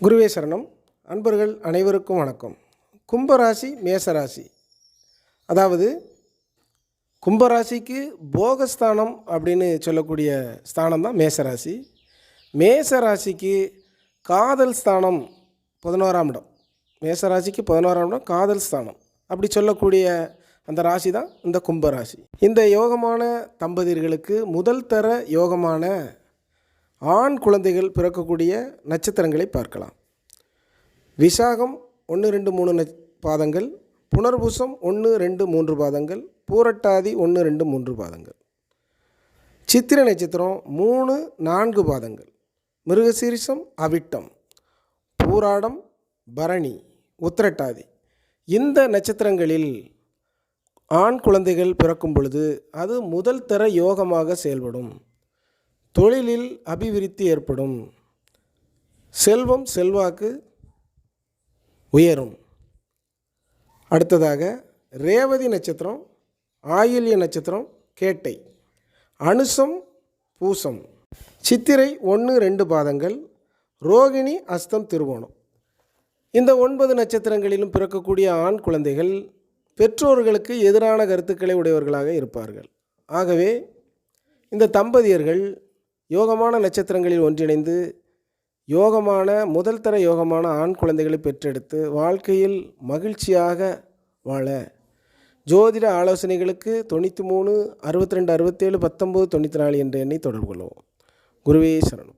குருவே சரணம். அன்பர்கள் அனைவருக்கும் வணக்கம். கும்பராசி மேசராசி. அதாவது கும்பராசிக்கு போகஸ்தானம் அப்படின்னு சொல்லக்கூடிய ஸ்தானம் தான் மேசராசி. மேசராசிக்கு காதல் ஸ்தானம் பதினோராம் இடம். மேசராசிக்கு பதினோராம் இடம் காதல் ஸ்தானம். அப்படி சொல்லக்கூடிய அந்த ராசி தான் இந்த கும்பராசி. இந்த யோகமான தம்பதியர்களுக்கு முதல் தர யோகமான ஆண் குழந்தைகள் பிறக்கக்கூடிய நட்சத்திரங்களை பார்க்கலாம். விசாகம் ஒன்று ரெண்டு மூணு ந பாதங்கள் புனர்பூசம் ஒன்று ரெண்டு மூன்று பாதங்கள் பூரட்டாதி ஒன்று ரெண்டு மூன்று பாதங்கள். சித்திர நட்சத்திரம் மூணு நான்கு பாதங்கள். மிருகசீரிசம் அவிட்டம். பூராடம் பரணி உத்திரட்டாதி. இந்த நட்சத்திரங்களில் ஆண் குழந்தைகள் பிறக்கும் பொழுது அது முதல் தர யோகமாக செயல்படும். தொழிலில் அபிவிருத்தி ஏற்படும். செல்வம் செல்வாக்கு உயரும். அடுத்ததாக ரேவதி நட்சத்திரம் ஆயில்ய நட்சத்திரம் கேட்டை. அனுசம் பூசம். சித்திரை ஒன்று ரெண்டு பாதங்கள். ரோகிணி அஸ்தம் திருவோணம். இந்த ஒன்பது நட்சத்திரங்களிலும் பிறக்கக்கூடிய ஆண் குழந்தைகள் பெற்றோர்களுக்கு எதிரான கருத்துக்களை உடையவர்களாக இருப்பார்கள். ஆகவே இந்த தம்பதியர்கள் யோகமான நட்சத்திரங்களில் ஒன்றிணைந்து யோகமான முதல் தர யோகமான ஆண் குழந்தைகளை பெற்றெடுத்து வாழ்க்கையில் மகிழ்ச்சியாக வாழ. ஜோதிட ஆலோசனைகளுக்கு தொண்ணூற்றி மூணு அறுபத்தி ரெண்டு அறுபத்தேழு பத்தொம்போது தொண்ணூற்றி நாலு என்ற எண்ணை தொடர்பு கொள்ளவும் குருவே சரணம்.